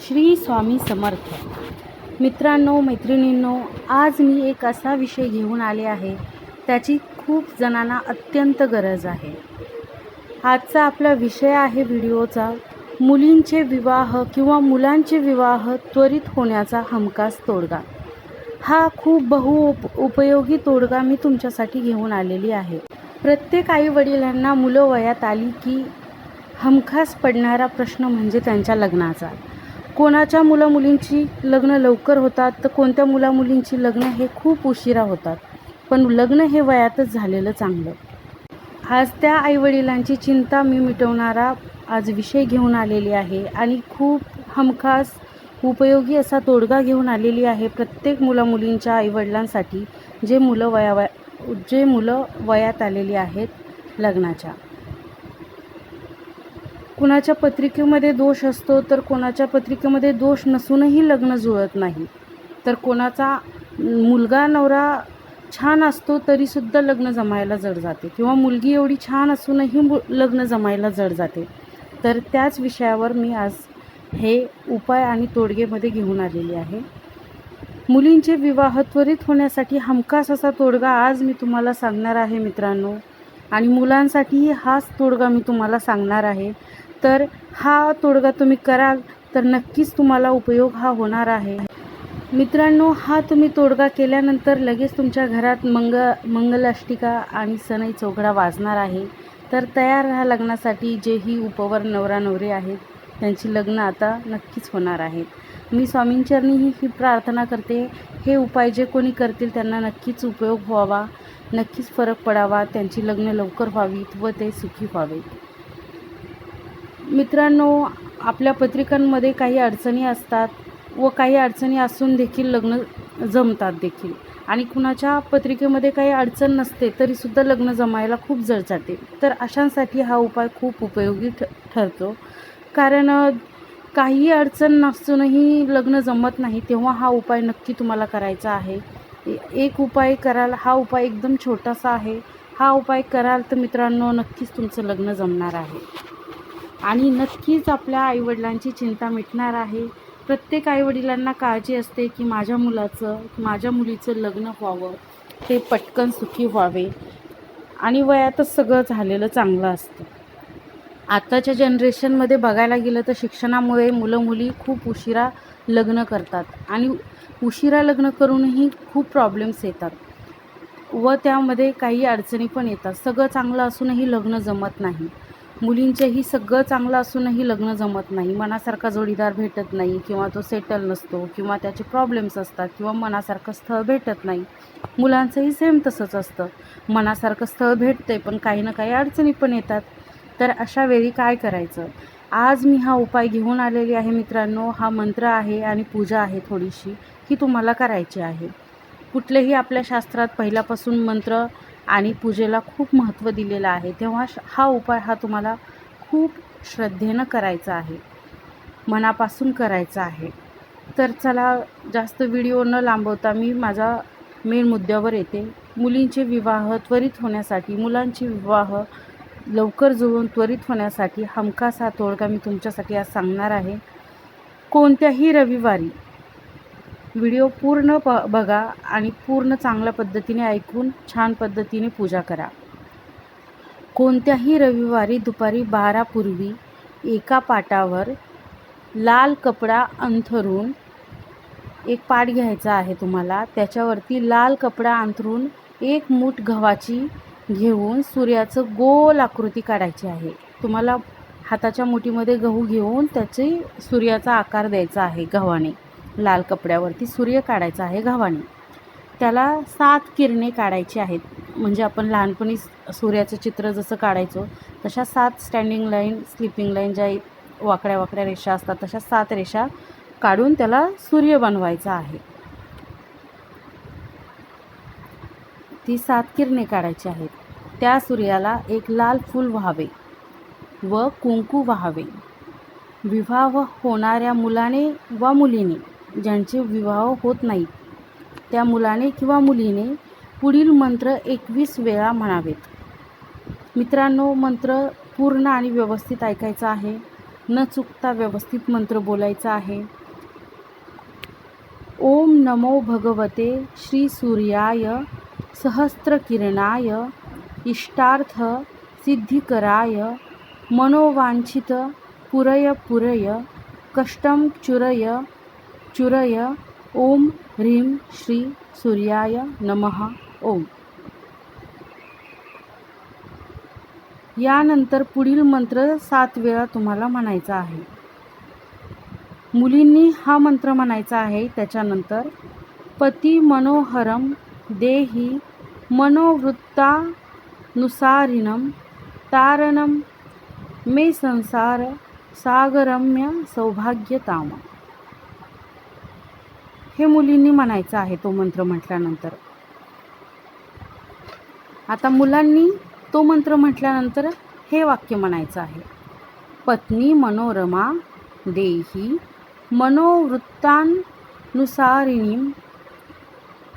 श्री स्वामी समर्थ. मित्रांनो मैत्रिणींनो आज मी एक असा विषय घेऊन आले आहे त्याची खूप जणांना अत्यंत गरज आहे. आजचा आपला विषय आहे व्हिडिओचा मुलींचे विवाह किंवा मुलांचे विवाह त्वरित होण्याचा हमखास तोडगा. हा खूप बहु उप उपयोगी तोडगा मी तुमच्यासाठी घेऊन आलेली आहे. प्रत्येक आई वडिलांना मुलं वयात आली की हमखास पडणारा प्रश्न म्हणजे त्यांच्या लग्नाचा. कोणाच्या मुलं मुलींची लग्न लवकर होतात तर कोणत्या मुलामुलींची लग्न हे खूप उशिरा होतात. पण लग्न हे वयातच झालेलं चांगलं. आज त्या आईवडिलांची चिंता मी मिटवणारा आज विषय घेऊन आलेली आहे आणि खूप हमखास उपयोगी असा तोडगा घेऊन आलेली आहे प्रत्येक मुलामुलींच्या आईवडिलांसाठी जे मुलं वया वया जे मुलं वयात आलेली आहेत लग्नाच्या. कुणाच्या पत्रिकेमध्ये दोष असतो तर कोणाच्या पत्रिकेमध्ये दोष नसूनही लग्न जुळत नाही. तर कोणाचा मुलगा नवरा छान असतो तरीसुद्धा लग्न जमायला जड जाते. किंवा मुलगी एवढी छान असूनही मु लग्न जमायला जड जाते. तर त्याच विषयावर मी आज हे उपाय आणि तोडगेमध्ये घेऊन आलेली आहे. मुलींचे विवाह त्वरित होण्यासाठी हमखास असा तोडगा आज मी तुम्हाला सांगणार आहे मित्रांनो. आणि मुलांसाठीही हाच तोडगा मी तुम्हाला सांगणार आहे. तर हा तोडगा तुम्ही कराल तर नक्कीच तुम्हाला उपयोग हा होणार आहे. मित्रांनो हा तुम्ही तोडगा केल्यानंतर लगेच तुमच्या घरात मंग मंगलाष्टिका आणि सनई चौघडा वाजणार आहे. तर तयार राहा लग्नासाठी जेही उपवर नवरा नवरे आहेत त्यांची लग्न आता नक्कीच होणार आहेत मी स्वामींचरणी ही प्रार्थना करते. हे उपाय जे कोणी करतील त्यांना नक्कीच उपयोग व्हावा नक्कीच फरक पडावा त्यांची लग्न लवकर व्हावीत व ते सुखी व्हावेत. मित्रांनो आपल्या पत्रिकांमध्ये काही अडचणी असतात व काही अडचणी असून देखील लग्न जमतात देखील. आणि कुणाच्या पत्रिकेमध्ये काही अडचण नसते तरीसुद्धा लग्न जमायला खूप जड जाते. तर अशांसाठी हा उपाय खूप उपयोगी ठ ठरतो. कारण काही अडचण नसूनही लग्न जमत नाही तेव्हा हा उपाय नक्की तुम्हाला करायचा आहे. एक उपाय कराल हा उपाय एकदम छोटासा आहे. हा उपाय कराल तर मित्रांनो नक्कीच तुमचं लग्न जमणार आहे. आणि नक्कीच आपल्या आईवडिलांची चिंता मिटणार आहे. प्रत्येक आईवडिलांना काळजी असते की माझ्या मुलाचं माझ्या मुलीचं लग्न व्हावं ते पटकन सुखी व्हावे. आणि वयातच सगळं झालेलं चांगलं असतं. आत्ताच्या जनरेशनमध्ये बघायला गेलं तर शिक्षणामुळे मुलं मुली खूप उशिरा लग्न करतात. आणि उशिरा लग्न करूनही खूप प्रॉब्लेम्स येतात. व त्यामध्ये काही अडचणी पण येतात. सगळं चांगलं असूनही लग्न जमत नाही. मुलींचंही सगळं चांगलं असूनही लग्न जमत नाही. मनासारखा जोडीदार भेटत नाही किंवा तो सेटल नसतो किंवा त्याचे प्रॉब्लेम्स असतात किंवा मनासारखं स्थळ भेटत नाही. मुलांचंही सेम तसंच असतं. मनासारखं स्थळ भेटते पण काही ना काही अडचणी पण येतात. तर अशा वेळी काय करायचं? आज मी हा उपाय घेऊन आलेली आहे मित्रांनो. हा मंत्र आहे आणि पूजा आहे थोडीशी. ही तुम्हाला करायची आहे. कुठलेही आपल्या शास्त्रात पहिल्यापासून मंत्र आणि पूजेला खूप महत्त्व दिलेलं आहे. तेव्हा श हा उपाय हा तुम्हाला खूप श्रद्धेनं करायचा आहे. मनापासून करायचा आहे. तर चला जास्त व्हिडिओ न लांबवता मी माझा मेन मुद्द्यावर येते. मुलींचे विवाह त्वरित होण्यासाठी मुलांचे विवाह लवकर जुळून त्वरित होण्यासाठी हमखास हा तोडगा मी तुमच्यासाठी आज सांगणार आहे. कोणत्याही रविवारी व्हिडिओ पूर्ण प बघा आणि पूर्ण चांगल्या पद्धतीने ऐकून छान पद्धतीने पूजा करा. कोणत्याही रविवारी दुपारी बारापूर्वी एका पाटावर लाल कपडा अंथरून एक पाट घ्यायचा आहे तुम्हाला त्याच्यावरती लाल कपडा अंथरून एक मूठ गव्हाची घेऊन सूर्याचं गोल आकृती काढायची आहे. तुम्हाला हाताच्या मुठीमध्ये गहू घेऊन त्याचे सूर्याचा आकार द्यायचा आहे गव्हाने. लाल कपड्यावरती सूर्य काढायचा आहे गव्हाने त्याला सात किरणे काढायची आहेत. म्हणजे आपण लहानपणी सूर्याचं चित्र जसं काढायचो तशा सात स्टँडिंग लाईन स्लिपिंग लाईन ज्या वाकड्या वाकड्या रेषा असतात तशा सात रेषा काढून त्याला सूर्य बनवायचा आहे. ती सात किरणे काढायची आहेत. त्या सूर्याला एक लाल फूल व्हावे व कुंकू व्हावे. विवाह होणाऱ्या मुलाने वा मुलीने ज्यांचे विवाह होत नाहीत त्या मुलाने किंवा मुलीने पुढील मंत्र एकवीस वेळा म्हणावेत. मित्रांनो मंत्र पूर्ण आणि व्यवस्थित ऐकायचा आहे. न चुकता व्यवस्थित मंत्र बोलायचा आहे. ओम नमो भगवते श्री सूर्याय सहस्त्रकिरणाय इष्टार्थ सिद्धिकराय मनोवांछित पुरय पुरय कष्टं चुरय चुरय ओम ह्रीं श्री सूर्याय नमः ओम. यानंतर पुढील मंत्र सात वेळा तुम्हाला म्हणायचा आहे. मुलींनी हा मंत्र म्हणायचा आहे त्याच्यानंतर पती मनोहरम देही मनोवृत्तानुसारिणम तारणं मे संसार सागरम्य सौभाग्यताम. हे मुलींनी म्हणायचं आहे तो मंत्र म्हटल्यानंतर. आता मुलांनी तो मंत्र म्हटल्यानंतर हे वाक्य म्हणायचं आहे. पत्नी मनोरमा देही मनोवृत्तानुसारिणीम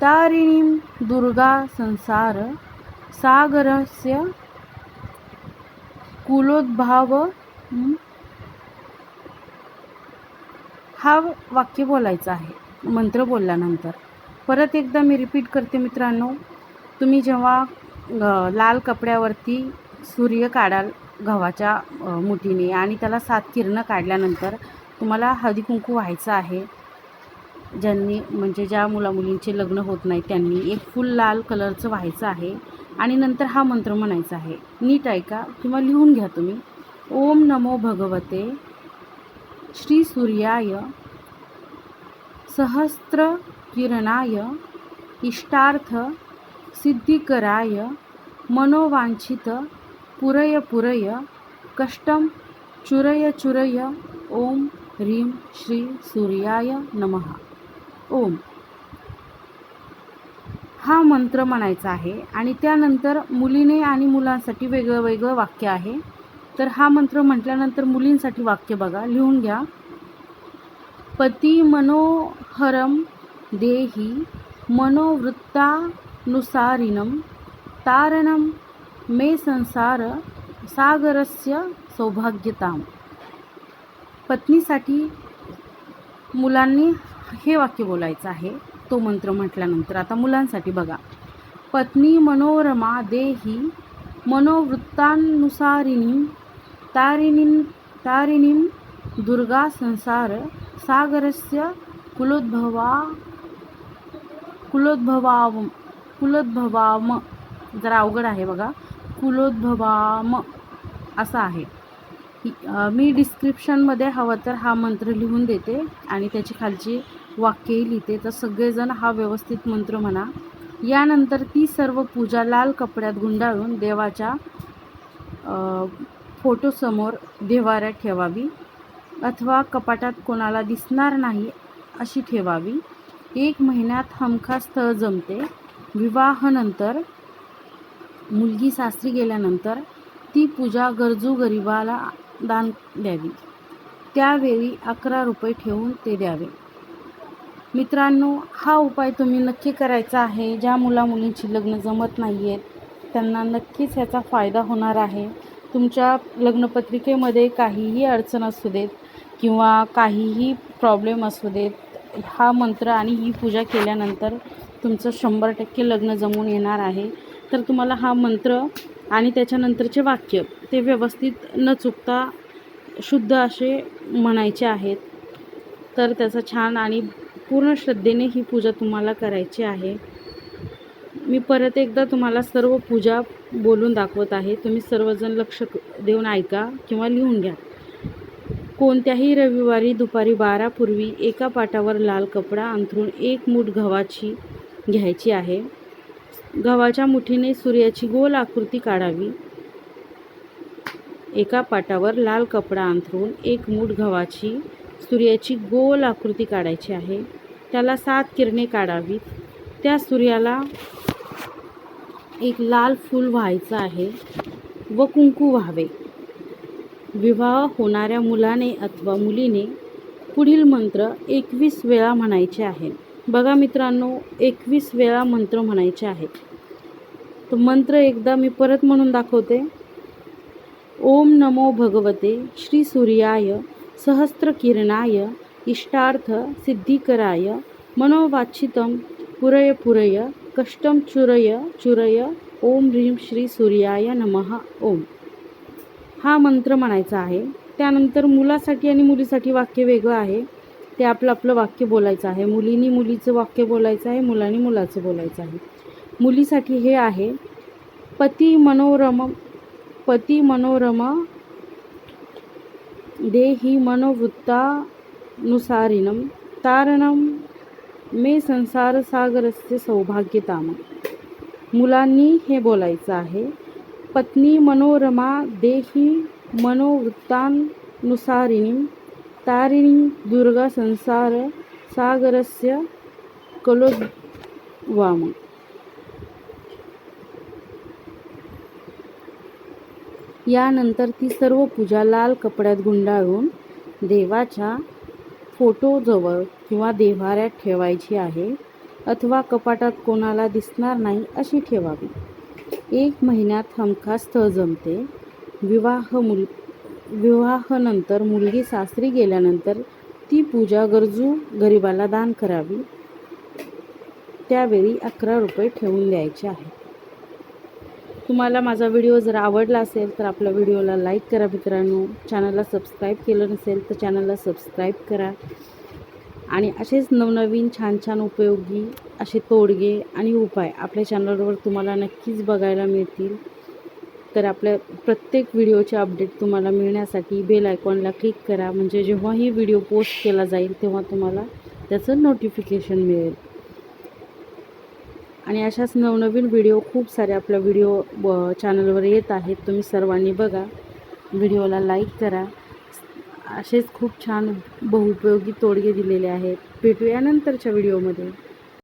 तारिणीम दुर्गा संसार सागरस्य कुलोद्भाव हा वाक्य बोलायचं आहे. मंत्र बोलल्यानंतर. परत एकदा मी रिपीट करते मित्रांनो तुम्ही जेव्हा लाल कपड्यावरती सूर्य काढाल गव्हाच्या मुठीने आणि त्याला सात किरणं काढल्यानंतर तुम्हाला हळदी कुंकू व्हायचं आहे. ज्यांनी म्हणजे ज्या मुलामुलींचे लग्न होत नाही त्यांनी एक फुल लाल कलरचं व्हायचं आहे आणि नंतर हा मंत्र म्हणायचा आहे. नीट ऐका किंवा लिहून घ्या तुम्ही. ओम नमो भगवते. श्री सूर्याय सहस्त्र किरणाय इष्टार्थ सिद्धिकराय मनोवांछित पुरय पुरय कष्टं चुरय चुरय ओम ह्रीं श्री सूर्याय नमः। ओम। हा मंत्र म्हणायचा आहे आणि त्यानंतर मुलीने आणि मुलांसाठी वेगळं वेगळं वाक्य आहे. तर हा मंत्र म्हटल्यानंतर मुलींसाठी वाक्य बघा लिहून घ्या. पती मनोहरम देही मनोवृत्तानुसारिणं तारणं मे संसार सागरस्य सौभाग्यताम. पत्नीसाठी मुलांनी हे वाक्य बोलायचं आहे. तो मंत्र म्हटल्यानंतर आता मुलांसाठी बघा. पत्नी मनोरमा देही मनोवृत्तानुसारिणीं तारिणीं तारिणीं दुर्गा संसार सागरस्य कुलोद्भवा कुलोद्भवाम कुलोद्भवाम. जरा अवघड आहे बघा. कुलोद्भवाम असा आहे. मी डिस्क्रिप्शनमध्ये हवं तर हा मंत्र लिहून देते आणि त्याची खालची वाक्यही लिहिते. तर सगळेजण हा व्यवस्थित मंत्र म्हणा. यानंतर ती सर्व पूजा लाल कपड्यात गुंडाळून देवाच्या फोटोसमोर देवाऱ्यात ठेवावी. अथवा कपाटात कोणाला दिसणार नाही अशी ठेवावी. एक महिन्यात हमखास स्थळ जमते. विवाहानंतर मुलगी सासरी गेल्यानंतर ती पूजा गरजू गरिबाला दान द्यावी. त्यावेळी अकरा रुपये ठेवून ते द्यावे. मित्रांनो हा उपाय तुम्ही नक्की करायचा आहे. ज्या मुलामुलींची लग्न जमत नाही आहेत त्यांना नक्कीच याचा फायदा होणार आहे. तुमच्या लग्नपत्रिकेमध्ये काहीही अडचण असू देत किंवा काहीही प्रॉब्लेम असू देत हा मंत्र आणि ही पूजा केल्यानंतर तुमचं शंभर टक्के लग्न जमून येणार आहे. तर तुम्हाला हा मंत्र आणि त्याच्यानंतरचे वाक्य ते व्यवस्थित न चुकता शुद्ध असे म्हणायचे आहेत. तर त्याचा छान आणि पूर्ण श्रद्धेने ही पूजा तुम्हाला करायची आहे. मी परत एकदा तुम्हाला सर्व पूजा बोलून दाखवत आहे. तुम्ही सर्वजण लक्ष देऊन ऐका किंवा लिहून घ्या. कोणत्याही रविवारी दुपारी बारापूर्वी एका पाटावर लाल कपडा अंथरून एक मूठ गव्हाची घ्यायची आहे. गव्हाच्या मुठीने सूर्याची गोल आकृती काढावी. एका पाटावर लाल कपडा अंथरून एक मूठ गव्हाची सूर्याची गोल आकृती काढायची आहे. त्याला सात किरणे काढावीत. त्या सूर्याला एक लाल फूल व्हायचं आहे व कुंकू व्हावे. विवाह होणाऱ्या मुलाने अथवा मुलीने पुढील मंत्र एकवीस वेळा म्हणायचे आहे. बघा मित्रांनो एकवीस वेळा मंत्र म्हणायचे आहेत तर मंत्र एकदा मी परत म्हणून दाखवते. ओम नमो भगवते श्री सूर्याय सहस्त्रकिरणाय इष्टार्थ सिद्धिकराय मनोवाचितं पुरय पुरय कष्टं चुरय चुरय ओम ह्रीं श्री सूर्याय नमः. ओम. हा मंत्र म्हणायचा आहे. त्यानंतर मुलासाठी आणि मुलीसाठी वाक्य वेगळं आहे. ते आपलं आपलं वाक्य बोलायचं आहे. मुलीनी मुलीचं वाक्य बोलायचं आहे. मुलांनी मुलाचं बोलायचं आहे. मुलीसाठी हे आहे पती मनोरम पती मनोरम देही मनोवृत्तानुसारिणं तारणम मे संसारसागरस्य सौभाग्यताम. मुलांनी हे बोलायचं आहे. पत्नी मनोरमा देही मनोवृत्तानुसारिणीं तारिणी दुर्गा संसार सागरस्य कलोद्वाम। यानंतर ती सर्व पूजा लाल कपड्यात गुंडाळून देवाच्या फोटोजवळ किंवा देव्हाऱ्यात ठेवायची आहे अथवा कपाटात कोणाला दिसणार नाही अशी ठेवावी. एक महिन्यात हमखास स्थळ जमते. विवाह मुल विवाहानंतर मुलगी सासरी गेल्यानंतर ती पूजा गरजू गरिबाला दान करावी. त्यावेळी अकरा रुपये ठेवून द्यायचे आहे तुम्हाला माझा व्हिडिओ जर आवडला असेल तर आपल्या व्हिडिओला लाईक करा मित्रांनो. चॅनलला सबस्क्राईब केलं नसेल तर चॅनलला सबस्क्राईब करा. आणि असेच नवनवीन छान छान उपयोगी असे तोडगे आणि उपाय आपल्या चॅनलवर तुम्हाला नक्कीच बघायला मिळतील. तर आपल्या प्रत्येक व्हिडिओचे अपडेट तुम्हाला मिळण्यासाठी बेल आयकॉनला क्लिक करा. म्हणजे जेव्हाही व्हिडिओ पोस्ट केला जाईल तेव्हा तुम्हाला त्याचं नोटिफिकेशन मिळेल. आणि अशाच नवनवीन व्हिडिओ खूप सारे आपल्या व्हिडिओ ब चॅनलवर येत आहेत. तुम्ही सर्वांनी बघा. व्हिडिओला लाईक करा. असेच खूप छान बहुपयोगी तोडगे दिलेले आहेत. भेटूया नंतरच्या व्हिडिओमध्ये.